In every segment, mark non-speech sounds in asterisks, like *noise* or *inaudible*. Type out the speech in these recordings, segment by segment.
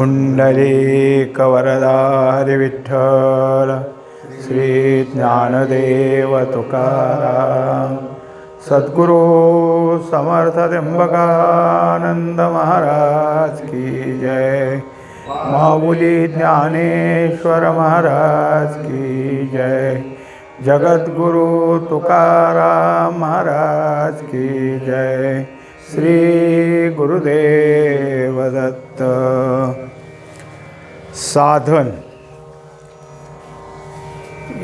पुंडलीकवरदारि विठ्ठल श्री ज्ञानदेव तुकाराम सद्गुरू समर्थ त्र्यंबकानंद महाराज की जय। माऊली ज्ञानेश्वर महाराज की जय। जगद्गुरु तुकाराम महाराज की जय। श्री गुरुदेव दत्त। साधन.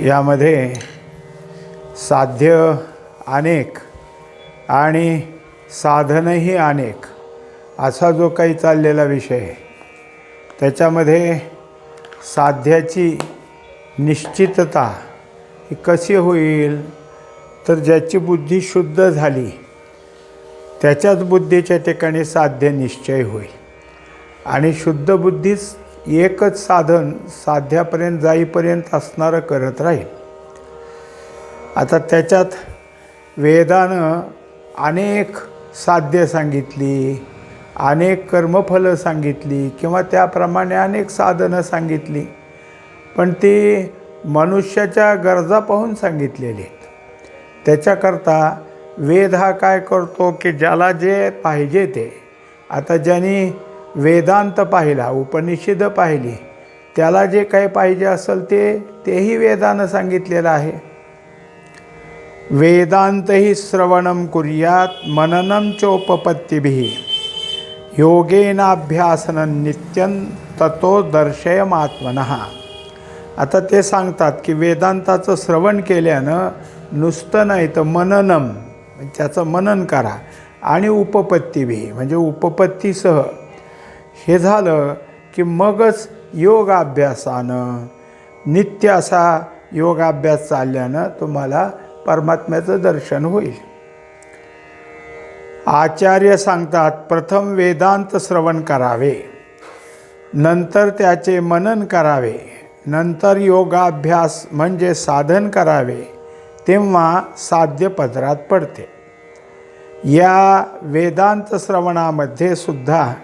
यामध्ये साध्य अनेक आणि साधनही अनेक असा जो काही चाललेला विषय आहे. त्याच्यामध्ये साध्याची निश्चितता ही कशी होईल? तर ज्याची बुद्धी शुद्ध झाली त्याच्याच बुद्धीच्या ठिकाणी साध्य निश्चय होईल. आणि शुद्ध बुद्धीच एकच साधन साध्यापर्यंत जाईपर्यंत असणारं करत राहील. आता त्याच्यात वेदानं अनेक साध्य सांगितली अनेक कर्मफलं सांगितली किंवा त्याप्रमाणे अनेक साधनं सांगितली पण ती मनुष्याच्या गरजा पाहून सांगितलेली आहेत. त्याच्याकरता वेद हा काय करतो की ज्याला जे पाहिजे ते. आता ज्यांनी वेदांत पाहिला उपनिषद पाहिली. त्याला जे काही पाहिजे असेल ते तेही वेदानं सांगितलेलं आहे. वेदांतही श्रवणं कुर्यात मननं चोपपत्तीभिः. योगेनाभ्यासनं नित्यन ततो दर्शयमात्मनः. आता ते सांगतात की वेदांताचं श्रवण केल्यानं नुसतं नाही तर मननम त्याचं मनन करा. आणि उपपत्तीभी म्हणजे उपपत्तीसह हे झालं की मगच योगाभ्यासानं नित्य असा योगाभ्यास चालल्यानं तुम्हाला परमात्म्याचं दर्शन होईल. आचार्य सांगतात प्रथम वेदांत श्रवण करावे. नंतर त्याचे मनन करावे. नंतर योगाभ्यास म्हणजे साधन करावे. तेव्हा साध्य पदरात पडते. या वेदांत श्रवणामध्ये सुद्धा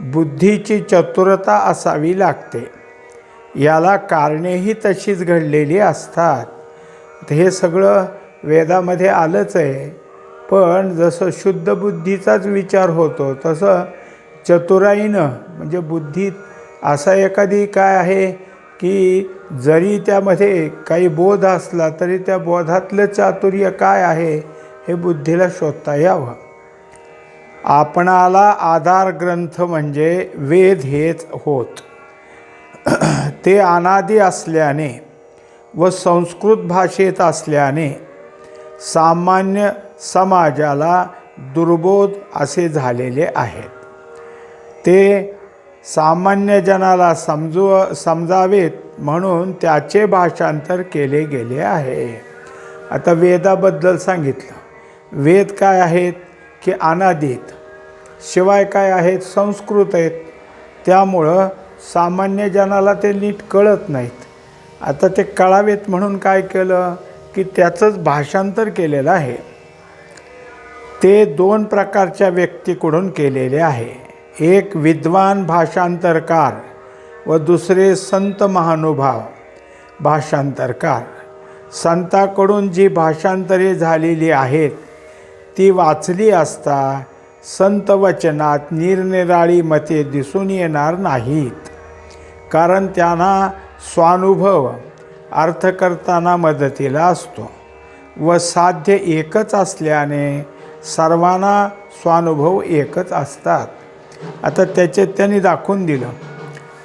बुद्धीची चतुरता असावी लागते. याला कारणेही तशीच घडलेली असतात. हे सगळं वेदामध्ये आलंच आहे. पण जसं शुद्ध बुद्धीचाच विचार होतो तसं चतुराईनं म्हणजे बुद्धीत असा एखादी काय आहे की जरी त्यामध्ये काही बोध असला तरी त्या बोधातलं चातुर्य काय आहे हे बुद्धीला शोधता यावं. आपणाला आधार ग्रंथ म्हणजे वेद हेच होत. ते अनादी असल्याने व संस्कृत भाषेत असल्याने सामान्य समाजाला दुर्बोध असे झालेले आहेत. ते सामान्य जनाला समजू समजावेत म्हणून त्याचे भाषांतर केले गेले आहे. आता वेदाबद्दल सांगितलं. वेद काय आहेत? की अनादित. शिवाय काय आहेत? संस्कृत आहेत. त्यामुळं सामान्य जनाला ते नीट कळत नाहीत. आता ते कळावेत म्हणून काय केलं? की त्याचंच भाषांतर केलेलं आहे. ते दोन प्रकारच्या व्यक्तीकडून केलेले आहे. एक विद्वान भाषांतरकार व दुसरे संत महानुभाव भाषांतरकार. संताकडून जी भाषांतरे झालेली आहेत ती वाचली असता संत वचनात निरनिराळी मते दिसून येणार नाहीत. कारण त्यांना स्वानुभव अर्थ करताना मदतीला असतो व साध्य एकच असल्याने सर्वांना स्वानुभव एकच असतात. आता त्याचे त्यांनी दाखवून दिलं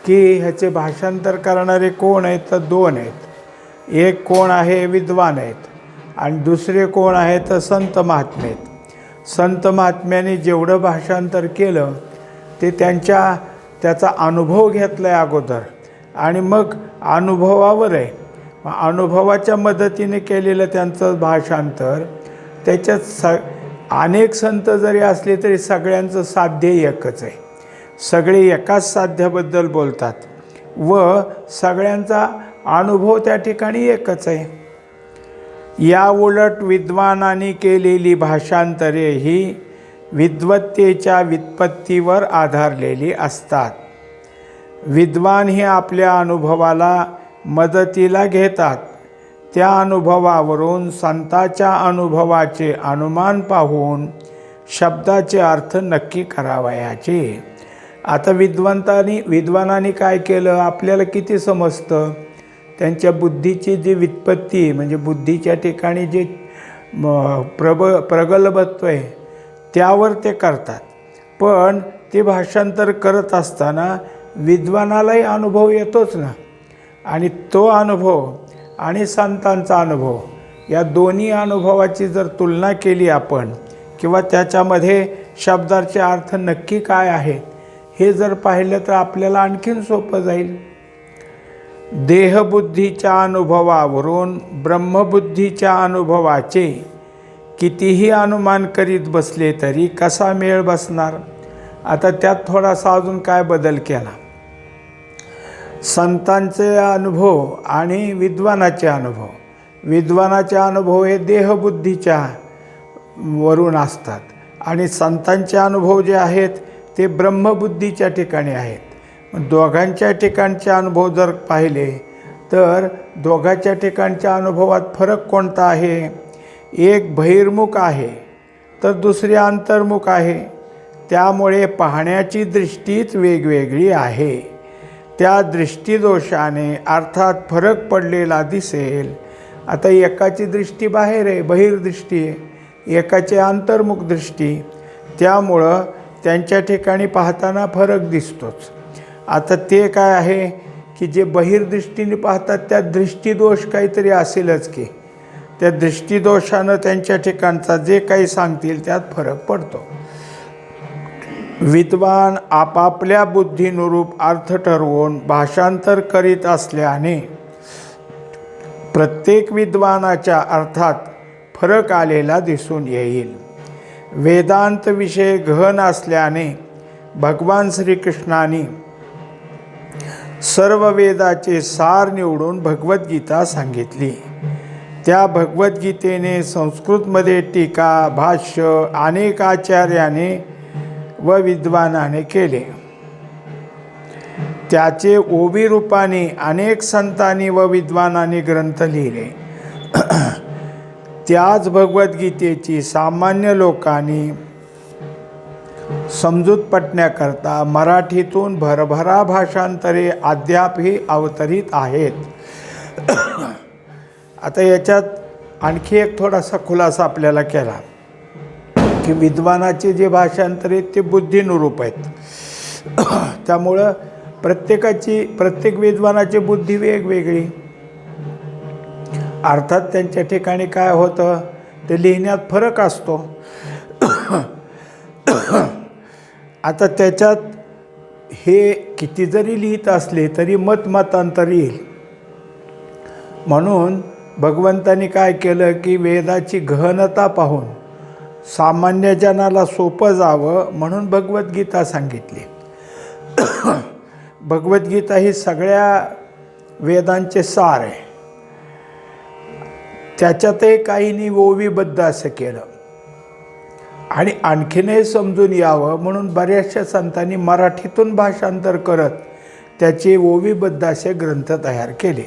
की ह्याचे भाषांतर करणारे कोण आहेत तर दोन आहेत. एक कोण आहे विद्वान आहेत आणि दुसरे कोण आहे तर संत महात्मे आहेत. संत महात्म्याने जेवढं भाषांतर केलं ते त्यांच्या त्याचा अनुभव घेतला आहे अगोदर. आणि मग अनुभवावर आहे मग अनुभवाच्या मदतीने केलेलं त्यांचं भाषांतर त्याच्यात स अनेक संत जरी असले तरी सगळ्यांचं साध्य एकच आहे. सगळे एकाच साध्याबद्दल बोलतात. व सगळ्यांचा अनुभव त्या ठिकाणी एकच आहे. या उलट विद्वानांनी केलेली भाषांतरे ही विद्वत्तेच्या व्युत्पत्तीवर आधारलेली असतात. विद्वान हे आपल्या अनुभवाला मदतीला घेतात. त्या अनुभवावरून संताच्या अनुभवाचे अनुमान पाहून शब्दाचे अर्थ नक्की करावयाचे. आता विद्वंतांनी विद्वानांनी काय केलं? आपल्याला किती समजतं? त्यांच्या बुद्धीची जी व्युत्पत्ती म्हणजे बुद्धीच्या ठिकाणी जे म, प्रब प्रगल्भत्व आहे त्यावर ते करतात. पण ते भाषांतर करत असताना विद्वानालाही अनुभव येतोच ना. आणि तो अनुभव आणि संतांचा अनुभव या दोन्ही अनुभवाची जर तुलना केली आपण किंवा त्याच्यामध्ये शब्दाचे अर्थ नक्की काय आहेत हे जर पाहिलं तर आपल्याला आणखीन सोपं जाईल. देहबुद्धीच्या अनुभवावरून ब्रह्मबुद्धीच्या अनुभवाचे कितीही अनुमान करीत बसले तरी कसा मेळ बसणार? आता त्यात थोडासा अजून काय बदल केला? संतांचे अनुभव आणि विद्वानाचे अनुभव. विद्वानाचे अनुभव हे देहबुद्धीच्या वरून असतात आणि संतांचे अनुभव जे आहेत ते ब्रह्मबुद्धीच्या ठिकाणी आहेत. दोघांच्या ठिकाणचे अनुभव जर पाहिले तर दोघांच्या ठिकाणच्या अनुभवात फरक कोणता आहे? एक बहिर्मुख आहे तर दुसरी अंतर्मुख आहे. त्यामुळे पाहण्याची दृष्टीच वेगवेगळी आहे. त्या दृष्टीदोषाने अर्थात फरक पडलेला दिसेल. आता एकाची दृष्टी बाहेर आहे बहिर्दृष्टी आहे. एकाची अंतर्मुख दृष्टी. त्यामुळं त्यांच्या ठिकाणी पाहताना फरक दिसतोच. आता ते काय आहे की जे बहिर्दृष्टीने पाहतात त्या दृष्टीदोष काहीतरी असेलच की. त्या दृष्टीदोषानं त्यांच्या ठिकाणचा जे काही सांगतील त्यात फरक पडतो. विद्वान आपापल्या बुद्धीनुरूप अर्थ ठरवून भाषांतर करीत असल्याने प्रत्येक विद्वानाच्या अर्थात फरक आलेला दिसून येईल. वेदांत विषय गहन असल्याने भगवान श्रीकृष्णाने सर्व वेदाचे सार निवडून भगवद्गीता सांगितली. त्या भगवद्गीतेने संस्कृतमध्ये टीका भाष्य अनेक आचार्याने व विद्वानाने केले. त्याचे ओबी रूपाने अनेक संतांनी व विद्वानांनी ग्रंथ लिहिले. *clears throat* त्याच भगवद्गीतेची सामान्य लोकांनी समजूत पटण्याकरता मराठीतून भरभरा भाषांतरे अद्यापही अवतरित आहेत आता याच्यात आणखी एक थोडासा खुलासा आपल्याला केला की विद्वानाचे जे भाषांतर आहेत ते बुद्धीनुरूप आहेत त्यामुळं प्रत्येकाची प्रत्येक विद्वानाची बुद्धी वेगवेगळी अर्थात त्यांच्या ठिकाणी काय होतं ते लिहिण्यात फरक असतो आता त्याच्यात हे किती जरी लिहित असले तरी मत मतांतर येईल. म्हणून भगवंतानी काय केलं की वेदाची गहनता पाहून सामान्य जनाला सोपं जावं म्हणून भगवद्गीता सांगितली. *coughs* भगवद्गीता ही सगळ्या वेदांचे सार आहे. त्याच्यातही काहींनी ओवीबद्ध असं केलं. आणि आणखीनही समजून यावं म्हणून बऱ्याचशा संतांनी मराठीतून भाषांतर करत त्याचे ओवीबद्ध असे ग्रंथ तयार केले.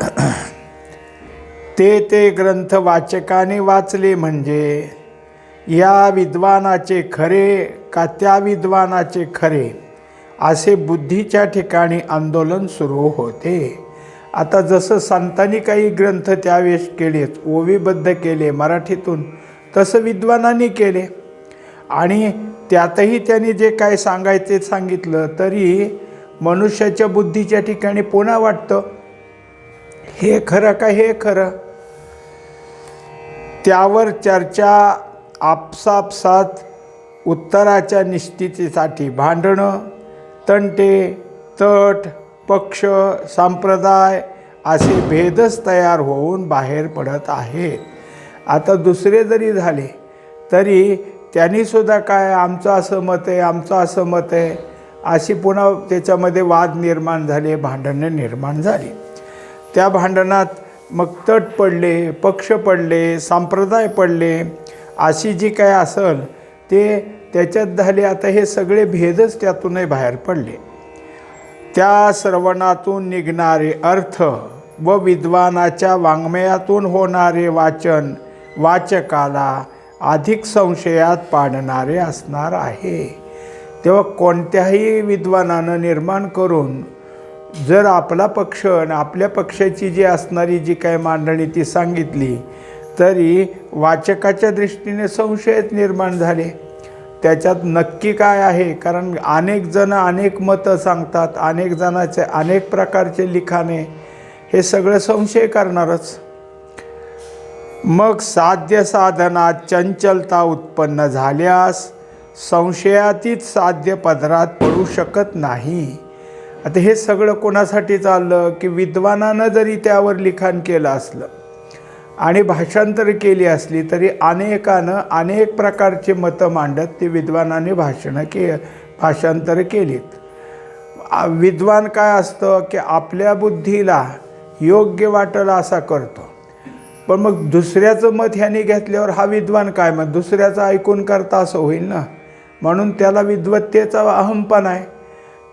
*clears throat* ते ते ग्रंथ वाचकाने वाचले म्हणजे या विद्वानाचे खरे का त्या विद्वानाचे खरे असे बुद्धीच्या ठिकाणी आंदोलन सुरू होते. आता जसं संतांनी काही ग्रंथ त्यावेळेस केलेत ओवीबद्ध केले मराठीतून तसं विद्वानांनी केले. आणि त्यातही त्यांनी जे काय सांगायचे सांगितलं तरी मनुष्याच्या बुद्धीच्या ठिकाणी पुन्हा वाटतं. हे खरं का हे खरं? त्यावर चर्चा आपसापसात उत्तराच्या निश्चितीसाठी. भांडणं तंटे तट पक्ष संप्रदाय असे भेदच तयार होऊन बाहेर पडत आहेत. आता दुसरे जरी झाले तरी त्यांनीसुद्धा काय आमचं असं मत आहे आमचं असं मत आहे अशी पुन्हा त्याच्यामध्ये वाद निर्माण झाले भांडणं निर्माण झाली. त्या भांडणात मग तट पडले पक्ष पडले संप्रदाय पडले अशी जी काय असेल ते त्याच्यात झाले आता हे सगळे भेदच त्यातूनही बाहेर पडले. त्या श्रवणातून निघणारे अर्थ व विद्वानाच्या वाङ्मयातून होणारे वाचन वाचकाला अधिक संशयात पाडणारे असणार आहे. तेव्हा कोणत्याही विद्वानानं निर्माण करून जर आपला पक्ष आणि आपल्या पक्षाची जी असणारी जी काही मांडणी ती सांगितली तरी वाचकाच्या दृष्टीने संशयच निर्माण झाले. त्याच्यात नक्की काय आहे? कारण अनेक जण अनेक मतं सांगतात अनेक जणाचे अनेक प्रकारचे लिखाणे. हे सगळं संशय करणारच. मग साध्य साधनात चंचलता उत्पन्न झाल्यास संशयातीत साध्य पदरात पडू शकत नाही. आता हे सगळं कोणासाठी चाललं? की विद्वानानं जरी त्यावर लिखाण केलं असलं आणि भाषांतर केली असली तरी अनेकानं अनेक प्रकारचे मतं मांडत ते विद्वानाने भाषणं के भाषांतर केलीत. विद्वान काय असतं? की आपल्या बुद्धीला योग्य वाटलं असा करतो. पण मग दुसऱ्याचं मत ह्याने घेतल्यावर हा विद्वान काय? मग दुसऱ्याचं ऐकून करता असं होईल ना? म्हणून त्याला विद्वत्तेचा अहमपण आहे.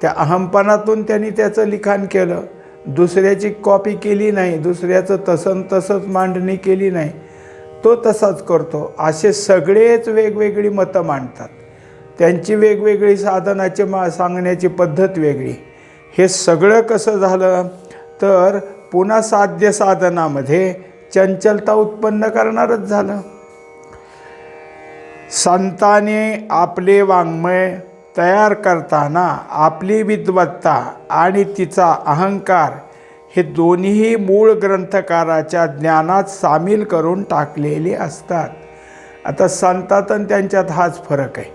त्या अहमपणातून त्यांनी त्याचं लिखाण केलं. दुसऱ्याची कॉपी केली नाही. दुसऱ्याचं तसं तसंच मांडणी केली नाही. तो तसाच करतो. असे सगळेच वेगवेगळी मतं मांडतात. त्यांची वेगवेगळी साधनाची मा सांगण्याची पद्धत वेगळी. हे सगळं कसं झालं? तर पुन्हा साध्य साधनामध्ये चंचलता उत्पन्न करणारच झालं. संताने आपले वाङ्मय तयार करताना आपली विद्वत्ता आणि तिचा अहंकार हे दोन्हीही मूळ ग्रंथकाराच्या ज्ञानात सामील करून टाकलेले असतात. आता संतात आणि त्यांच्यात हाच फरक आहे.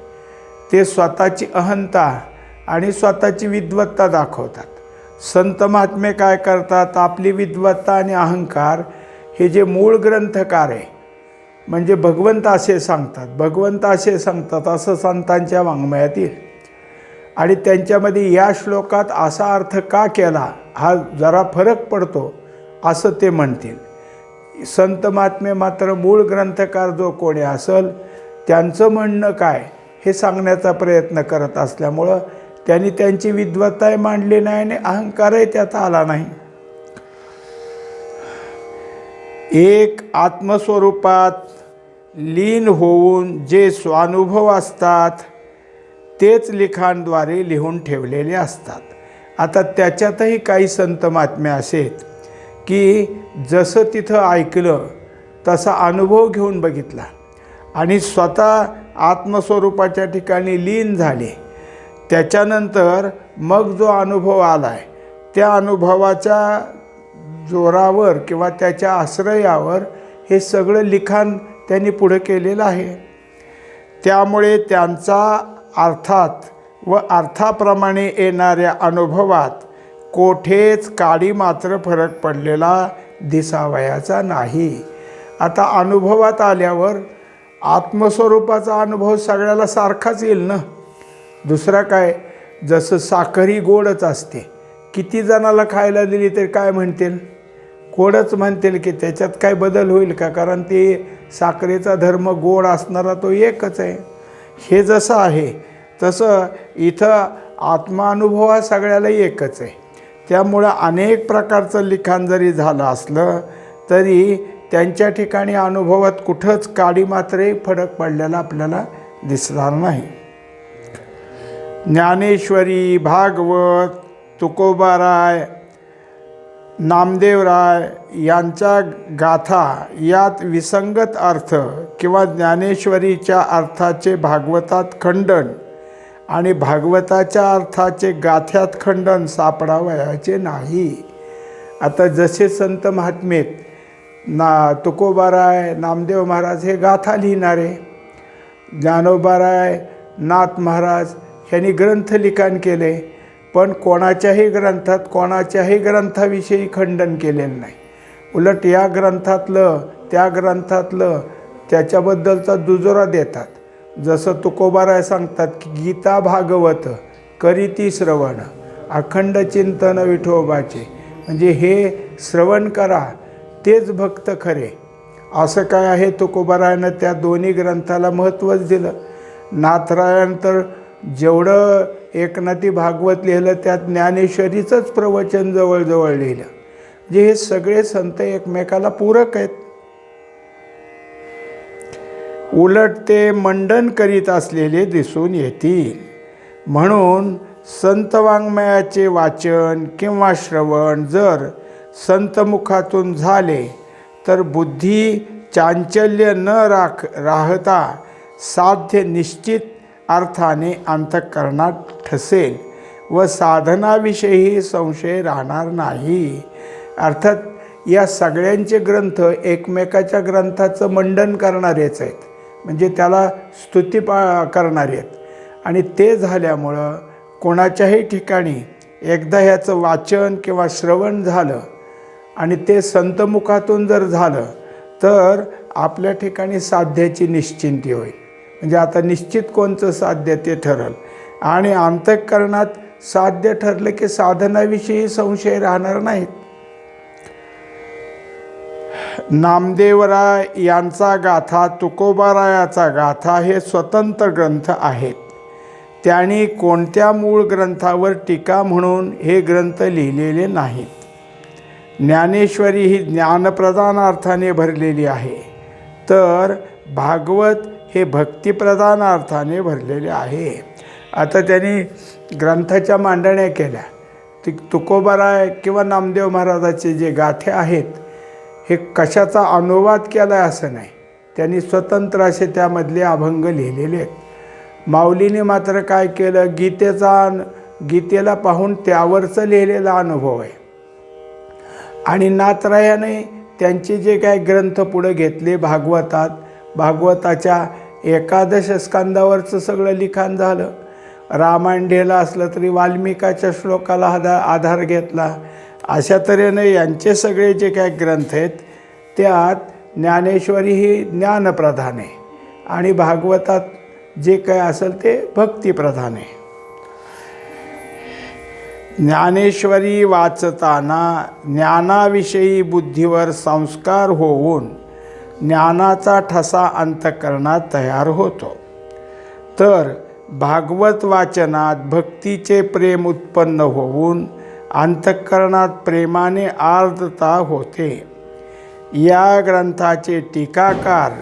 ते स्वतःची अहंता आणि स्वतःची विद्वत्ता दाखवतात. संत महात्मे काय करतात? आपली विद्वत्ता आणि अहंकार हे जे मूळ ग्रंथकार आहे म्हणजे भगवंत असे सांगतात भगवंत असे सांगतात असं संतांच्या वाङ्मयात येईल. आणि त्यांच्यामध्ये या श्लोकात असा अर्थ का केला हा जरा फरक पडतो असं ते म्हणतील. संत महात्मे मात्र मूळ ग्रंथकार जो कोणी असेल त्यांचं म्हणणं काय हे सांगण्याचा प्रयत्न करत असल्यामुळं त्यांनी त्यांची विद्वत्ताही मांडली नाही आणि अहंकारही त्यात आला नाही. एक आत्मस्वरूपात लीन होऊन जे स्वानुभव असतात तेच लिखाणद्वारे लिहून ठेवलेले असतात. आता त्याच्यातही काही संत महात्म्या असेत की जसं तिथं ऐकलं तसा अनुभव घेऊन बघितला. आणि स्वतः आत्मस्वरूपाच्या ठिकाणी लीन झाले. त्याच्यानंतर मग जो अनुभव आला आहे त्या अनुभवाच्या जोरावर किंवा त्याच्या आश्रयावर हे सगळं लिखाण त्यांनी पुढं केलेलं आहे. त्यामुळे त्यांचा अर्थात व अर्थाप्रमाणे येणाऱ्या अनुभवात कोठेच काडी मात्र फरक पडलेला दिसावयाचा नाही. आता अनुभवात आल्यावर आत्मस्वरूपाचा अनुभव सगळ्याला सारखाच येईल ना? दुसरा काय? जसं साखरी गोडच असते. किती जणाला खायला दिली तर काय म्हणतील? गोडच म्हणतील की त्याच्यात काय बदल होईल का? कारण ते साखरेचा धर्म गोड असणारा तो एकच आहे. हे जसं आहे तसं इथं आत्मानुभव हा सगळ्याला एकच आहे. त्यामुळं अनेक प्रकारचं लिखाण जरी झालं असलं तरी त्यांच्या ठिकाणी अनुभवात कुठंच काडी मात्रही फरक पडलेला आपल्याला दिसणार नाही. ज्ञानेश्वरी भागवत तुकोबाराय नामदेवराय यांच्या गाथा यात विसंगत अर्थ किंवा ज्ञानेश्वरीच्या अर्थाचे भागवतात खंडन आणि भागवताच्या अर्थाचे गाथ्यात खंडन सापडावयाचे नाही. आता जसे संत महात्मेत ना तुकोबाराय नामदेव महाराज हे गाथा लिहिणारे ज्ञानोबाराय नाथ महाराज यांनी ग्रंथ लिखाण केले पण कोणाच्याही ग्रंथात कोणाच्याही ग्रंथाविषयी खंडन केलेलं नाही. उलट या ग्रंथातलं त्या ग्रंथातलं त्याच्याबद्दलचा दुजोरा देतात. जसं तुकोबाराय सांगतात की गीता भागवत करीती श्रवण अखंड चिंतन विठोबाचे. म्हणजे हे श्रवण करा तेच भक्त खरे. असं काय आहे तुकोबारायनं त्या दोन्ही ग्रंथाला महत्त्वच दिलं? नाथरायन तर जेवढं एकनाथी भागवत लिहिलं त्यात ज्ञानेश्वरीचंच प्रवचन जवळजवळ लिहिलं. जे हे सगळे संत एकमेकाला पूरक आहेत. उलट ते मंडन करीत असलेले दिसून येतील. म्हणून संत वाङ्मयाचे वाचन किंवा श्रवण जर संतमुखातून झाले तर बुद्धी चांचल्य न राख राहता साध्य निश्चित अर्थाने अंतःकरणात ठसेल व साधनाविषयी संशय राहणार नाही. अर्थात या सगळ्यांचे ग्रंथ एकमेकाच्या ग्रंथाचं मंडन करणारेच आहेत. म्हणजे त्याला स्तुती पा करणारे आहेत. आणि ते झाल्यामुळं कोणाच्याही ठिकाणी एकदा ह्याचं वाचन किंवा श्रवण झालं आणि ते संतमुखातून जर झालं तर आपल्या ठिकाणी साध्याची निश्चिंती होईल. म्हणजे आता निश्चित कोणचं साध्य ते ठरल. आणि अंतःकरणात साध्य ठरलं की साधनाविषयी संशय राहणार नाहीत. नामदेवराय यांचा गाथा तुकोबारायाचा गाथा हे स्वतंत्र ग्रंथ आहेत. त्यांनी कोणत्या मूळ ग्रंथावर टीका म्हणून हे ग्रंथ लिहिलेले नाहीत? ज्ञानेश्वरी ही ज्ञानप्रधान अर्थाने भरलेली आहे. तर भागवत हे भक्तिप्रधान अर्थाने भरलेले आहे. आता त्यांनी ग्रंथाच्या मांडण्या केल्या. ती तुकोबाराय किंवा नामदेव महाराजाचे जे गाथे आहेत हे कशाचा अनुवाद केला आहे असं नाही. त्यांनी स्वतंत्र असे त्यामधले अभंग लिहिलेले आहेत. माऊलीने मात्र काय केलं? गीतेचा गीतेला पाहून त्यावरचं लिहिलेला अनुभव आहे. आणि नातरायाने त्यांचे जे काय ग्रंथ पुढे घेतले भागवतात भागवताच्या एकादश स्कंदावरचं सगळं लिखाण झालं. रामायण लिहिलं असलं तरी वाल्मिकाच्या श्लोकाला आधा आधार घेतला. अशा तऱ्हेने यांचे सगळे जे काय ग्रंथ आहेत त्यात ज्ञानेश्वरी ही ज्ञानप्रधान आहे आणि भागवतात जे काय असेल ते भक्तिप्रधान. आहे ज्ञानेश्वरी वाचताना ज्ञानाविषयी बुद्धीवर संस्कार होऊन ज्ञानाचा ठसा अंतकरणात तयार होतो. तर भागवत वाचनात भक्तीचे प्रेम उत्पन्न होऊन अंतःकरणात प्रेमाने आर्द्रता होते. या ग्रंथाचे टीकाकार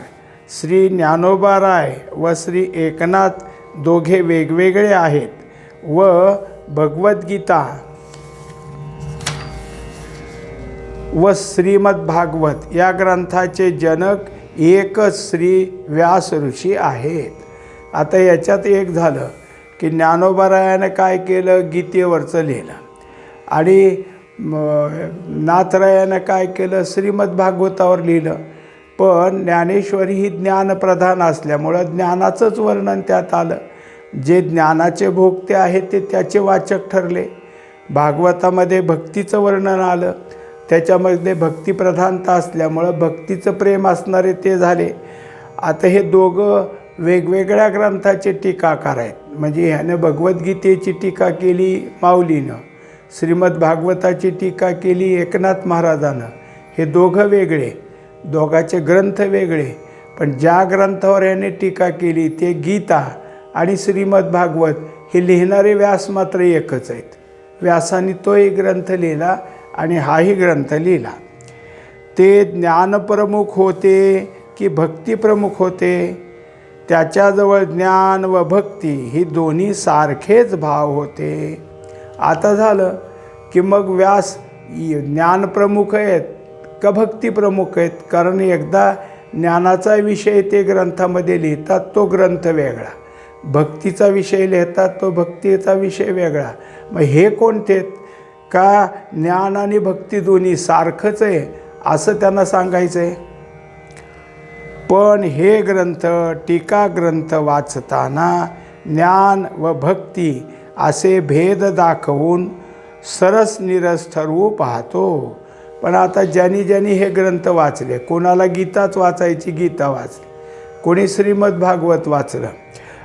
श्री ज्ञानोबाराय व श्री एकनाथ दोघे वेगवेगळे आहेत व भगवद्गीता व श्रीमद्भागवत या ग्रंथाचे जनक एकच श्री व्यास ऋषी आहेत. आता याच्यात एक झालं की ज्ञानोबरायानं काय केलं? गीतेवरचं लिहिलं. आणि नाथरायानं काय केलं? श्रीमद्भागवतावर लिहिलं. पण ज्ञानेश्वरी ही ज्ञानप्रधान असल्यामुळं ज्ञानाचंच वर्णन त्यात आलं. जे ज्ञानाचे भोगते आहेत ते त्याचे वाचक ठरले. भागवतामध्ये भक्तीचं वर्णन आलं. त्याच्यामध्ये भक्तिप्रधानता असल्यामुळं भक्तीचं प्रेम असणारे ते झाले. आता हे दोघं वेगवेगळ्या ग्रंथाचे टीकाकार आहेत. म्हणजे ह्यानं भगवद्गीतेची टीका केली माऊलीनं श्रीमद भागवताची टीका केली एकनाथ महाराजानं. हे दोघं वेगळे दोघाचे ग्रंथ वेगळे पण ज्या ग्रंथावर याने टीका केली ते गीता आणि श्रीमद भागवत हे लिहिणारे व्यास मात्र एकच आहेत. व्यासाने तोही ग्रंथ लिहिला आणि हाही ग्रंथ लिहिला. ते ज्ञानप्रमुख होते की भक्तिप्रमुख होते? त्याच्याजवळ ज्ञान व भक्ती ही दोन्ही सारखेच भाव होते. आता झालं की मग व्यास ज्ञानप्रमुख आहेत का भक्तिप्रमुख आहेत? कारण एकदा ज्ञानाचा विषय ते ग्रंथामध्ये लिहितात तो ग्रंथ वेगळा. भक्तीचा विषय लिहितात तो भक्तीचा विषय वेगळा. मग हे कोणते आहेत? का ज्ञान आणि भक्ती दोन्ही सारखंच आहे? असं त्यांना सांगायचं आहे पण हे ग्रंथ टीका ग्रंथ वाचताना ज्ञान व भक्ती असे भेद दाखवून सरस निरस ठरवू पाहतो. पण आता ज्यांनी ज्यांनी हे ग्रंथ वाचले कोणाला गीताच वाचायची गीता वाचली? कोणी श्रीमद भागवत वाचलं?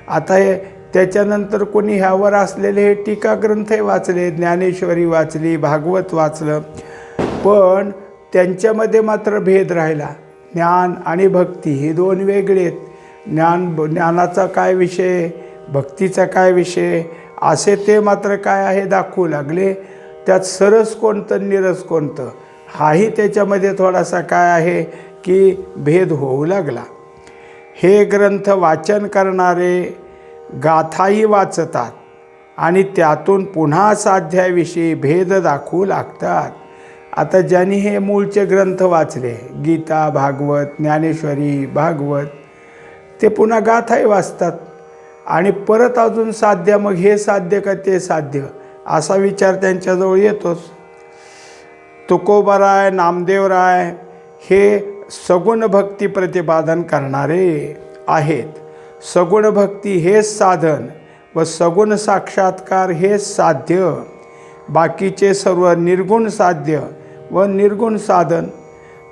आता हे त्याच्यानंतर कोणी ह्यावर असलेले हे टीका ग्रंथही वाचले ज्ञानेश्वरी वाचली भागवत वाचलं. पण त्यांच्यामध्ये मात्र भेद राहिला. ज्ञान आणि भक्ती हे दोन वेगळे आहेत. ज्ञान ज्ञानाचा काय विषय भक्तीचा काय विषय असे ते मात्र काय आहे दाखवू लागले. त्यात सरस कोणतं निरस कोणतं हाही त्याच्यामध्ये थोडासा काय आहे की भेद होऊ लागला. हे ग्रंथ वाचन करणारे गाथाही वाचतात आणि त्यातून पुन्हा साध्याविषयी भेद दाखवू लागतात. आता ज्यांनी हे मूळचे ग्रंथ वाचले गीता भागवत ज्ञानेश्वरी भागवत ते पुन्हा गाथाही वाचतात. आणि परत अजून साध्य मग हे साध्य का ते साध्य असा विचार त्यांच्याजवळ येतोच. तुकोबाराय नामदेवराय हे सगुण भक्ती प्रतिपादन करणारे आहेत. सगुण भक्ती हेच साधन व सगुण साक्षात्कार हे साध्य. बाकीचे सर्व निर्गुण साध्य व निर्गुण साधन.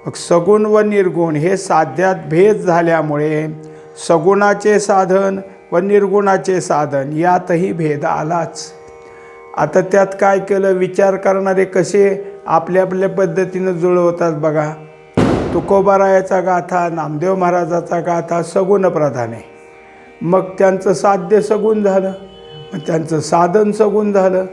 मग सगुण व निर्गुण हे साध्यात भेद झाल्यामुळे सगुणाचे साधन व निर्गुणाचे साधन यातही भेद आलाच. आता त्यात काय केलं? विचार करणारे कसे आपल्या आपल्या पद्धतीनं जुळवतात बघा. तुकोबारायाचा गाथा नामदेव महाराजाचा गाथा सगुण प्रधान. आहे मग त्यांचं साध्य सगुण झालं. मग त्यांचं साधन सगुण झालं.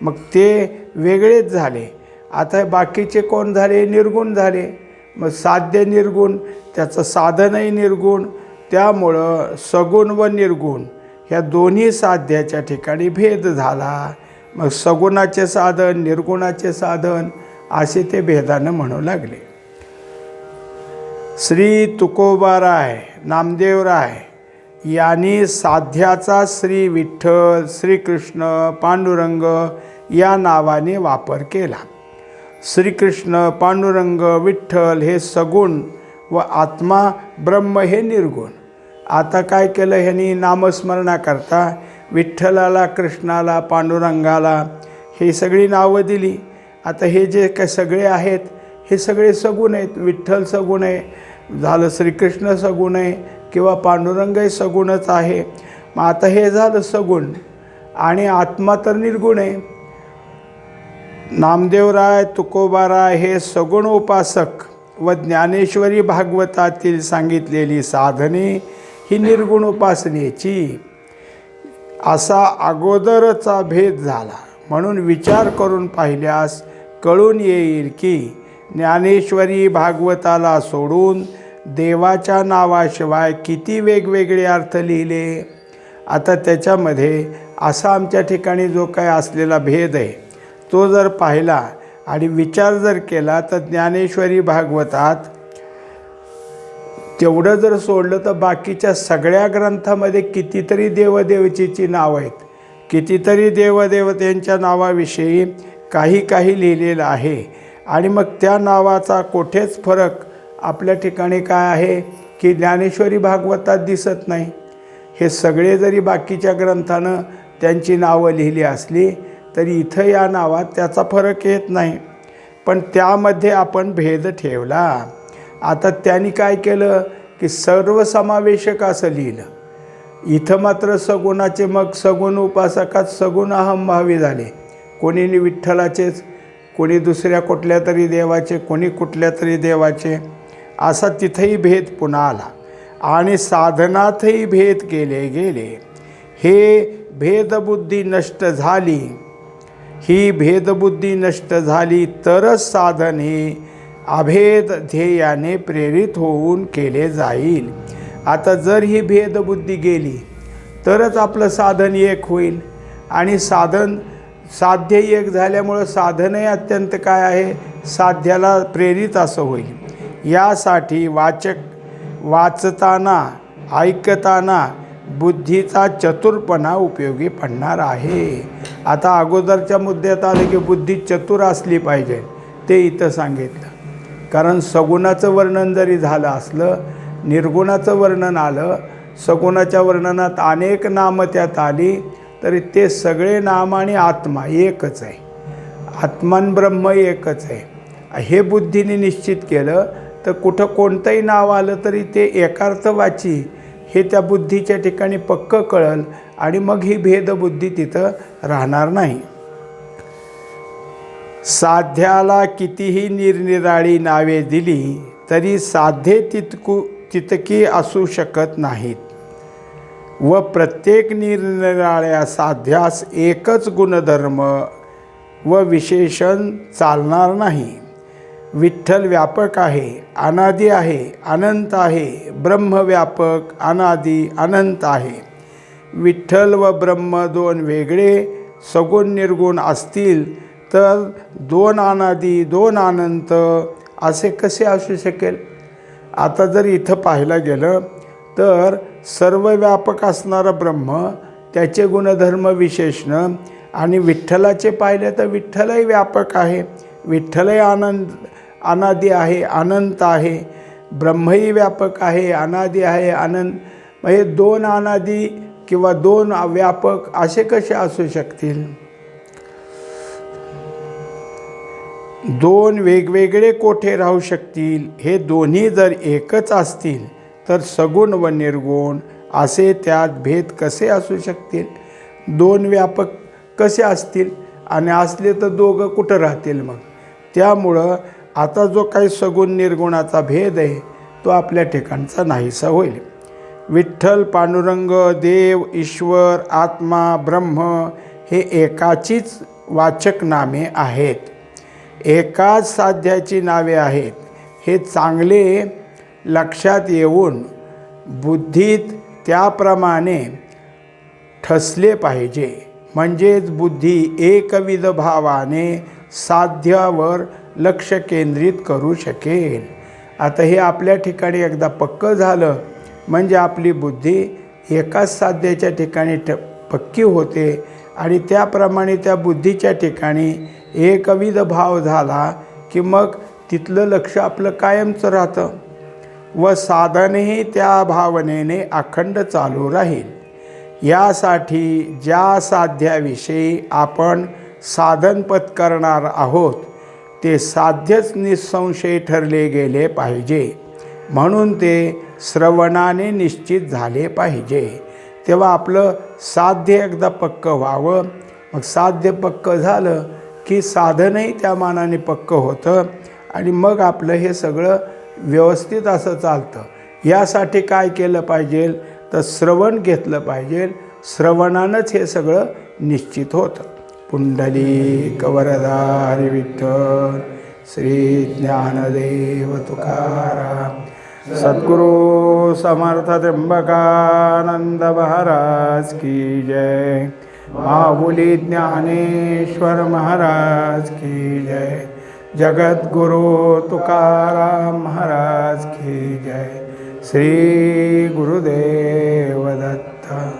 मग ते वेगळेच झाले. आता बाकीचे कोण झाले? निर्गुण झाले. मग साध्य निर्गुण त्याचं साधनही निर्गुण त्यामुळं सगुण व निर्गुण ह्या दोन्ही साध्याच्या ठिकाणी भेद झाला. मग सगुणाचे साधन निर्गुणाचे साधन असे ते भेदानं म्हणू लागले. श्री तुकोबाराय नामदेवराय यांनी साध्याचा श्री विठ्ठल श्रीकृष्ण पांडुरंग या नावाने वापर केला. श्रीकृष्ण पांडुरंग विठ्ठल हे सगुण व आत्मा ब्रह्म हे निर्गुण. आता काय केलं ह्यांनी? नामस्मरणाकरता विठ्ठलाला कृष्णाला पांडुरंगाला हे सगळी नावं दिली. आता हे जे काय सगळे आहेत हे सगळे सगुण आहेत. विठ्ठल सगुण आहे झालं श्रीकृष्ण सगुण आहे किंवा पांडुरंगही सगुणच आहे. मग आता हे झालं सगुण. आणि आत्मा तर निर्गुण आहे. नामदेवराय तुकोबाराय हे सगुण उपासक व ज्ञानेश्वरी भागवतातील सांगितलेली साधने ही निर्गुण उपासनेची. असा अगोदरचा भेद झाला. म्हणून विचार करून पाहिल्यास कळून येईल की ज्ञानेश्वरी भागवताला सोडून देवाच्या नावाशिवाय किती वेगवेगळे अर्थ लिहिले? आता त्याच्यामध्ये असा आमच्या ठिकाणी जो काय असलेला भेद आहे तो जर पाहिला आणि विचार जर केला तर ज्ञानेश्वरी भागवतात तेवढं जर सोडलं तर बाकीच्या सगळ्या ग्रंथामध्ये कितीतरी देवदेवतेची नावं आहेत. कितीतरी देवदेवतेंच्या नावाविषयी काही काही लिहिलेलं आहे. आणि मग त्या नावाचा कोठेच फरक आपल्या ठिकाणी काय आहे की ज्ञानेश्वरी भागवतात दिसत नाही. हे सगळे जरी बाकीच्या ग्रंथानं त्यांची नावं लिहिली असली तरी इथं या नावात त्याचा फरक येत नाही. पण त्यामध्ये आपण भेद ठेवला. आता त्यांनी काय केलं की सर्वसमावेशक असं लिहिलं. इथं मात्र सगुणाचे मग सगुण उपासकात सगुण अहमभावी झाले. कोणी विठ्ठलाचेच कोणी दुसऱ्या कुठल्या तरी देवाचे कोणी कुठल्या तरी देवाचे. असा तिथेही भेद पुन्हा आला आणि साधनातही भेद केले गेले. हे भेदबुद्धी नष्ट झाली. ही भेदबुद्धी नष्ट झाली तरच साधन हे अभेद ध्येयाने प्रेरित होऊन केले जाईल. आता जर ही भेदबुद्धी गेली तरच आपलं साधन एक होईल. आणि साधन साध्य एक झाल्यामुळं साधनही अत्यंत काय आहे? साध्याला प्रेरित असं होईल. यासाठी वाचक वाचताना ऐकताना बुद्धीचा चतुरपणा उपयोगी पडणार आहे. आता अगोदरच्या मुद्द्यात आलं की बुद्धी चतुर असली पाहिजे ते इथं सांगितलं. कारण सगुणाचं वर्णन जरी झालं असलं निर्गुणाचं वर्णन आलं सगुणाच्या वर्णनात अनेक नामं त्यात आली तरी ते सगळे नाम आणि आत्मा एकच आहे. आत्मान ब्रह्म एकच आहे. हे बुद्धीने निश्चित केलं तर कुठं कोणतंही नाव आलं तरी ते एकार्थवाची हे त्या बुद्धीच्या ठिकाणी पक्क कळल आणि मग ही भेदबुद्धी तिथं राहणार नाही. साध्याला कितीही निरनिराळी नावे दिली तरी साध्ये तितकू तितकी असू शकत नाहीत. व प्रत्येक निरनिराळ्या साध्यास एकच गुणधर्म व विशेषण चालणार नाही. विठ्ठल व्यापक आहे अनादी आहे अनंत आहे ब्रह्मव्यापक अनादी अनंत आहे. विठ्ठल व ब्रह्म दोन वेगळे सगुण निर्गुण असतील तर दोन अनादी दोन अनंत असे कसे असू शकेल? आता जर इथं पाहायला गेलं तर सर्व व्यापक असणारं ब्रह्म त्याचे गुणधर्म विशेषणं आणि विठ्ठलाचे पाहिले तर विठ्ठलही व्यापक आहे. विठ्ठलही आनंद अनादी आहे अनंत आहे ब्रह्मही व्यापक आहे अनादी आहे आनंद मग हे दोन अनादी किंवा दोन व्यापक असे कसे असू शकतील? दोन वेगवेगळे कोठे राहू शकतील? हे दोन्ही जर एकच असतील तर सगुण व निर्गुण असे त्यात भेद कसे असू शकतील? दोन व्यापक कसे असतील? आणि असले तर दोघं कुठं राहतील मग? त्यामुळं आता जो काही सगुण निर्गुणाचा भेद आहे तो आपल्या ठिकाणचा नाहीसा होईल. विठ्ठल पांडुरंग देव ईश्वर आत्मा ब्रह्म हे एकाचीच वाचक नामे आहेत. एकाच साध्याची नावे आहेत. हे चांगले लक्षात येऊन बुद्धीत त्याप्रमाणे ठसले पाहिजे. म्हणजेच बुद्धी एकविध भावाने साध्यावर लक्ष केंद्रित करू शकेल आता हे आपल्या ठिकाणी एकदा पक्कं झालं म्हणजे आपली बुद्धी एकाच साध्याच्या ठिकाणी ठ पक्की होते आणि त्याप्रमाणे त्या बुद्धीच्या ठिकाणी एकविध भाव झाला की मग तिथलं लक्ष आपलं कायमचं राहतं. व साधनही त्या भावनेने अखंड चालू राहील. यासाठी ज्या साध्याविषयी आपण साधन पत्करणार आहोत ते साध्यच निसंशय ठरले गेले पाहिजे. म्हणून ते श्रवणाने निश्चित झाले पाहिजे. तेव्हा आपलं साध्य एकदा पक्कं व्हावं. मग साध्य पक्कं झालं की साधनही त्या मानाने पक्कं होतं आणि मग आपलं हे सगळं व्यवस्थित असं चालतं. यासाठी काय केलं पाहिजे? तर श्रवण घेतलं पाहिजे. श्रवणानंच हे सगळं निश्चित होतं. पुंडली कवरदारी विठ्ठल श्री ज्ञानदेव तुकाराम सद्गुरु समर्थ त्र्यंबकानंद महाराज की जय। माहुली ज्ञानेश्वर महाराज की जय। जगद्गुरु तुकाराम महाराज की जय। श्री गुरुदेव दत्त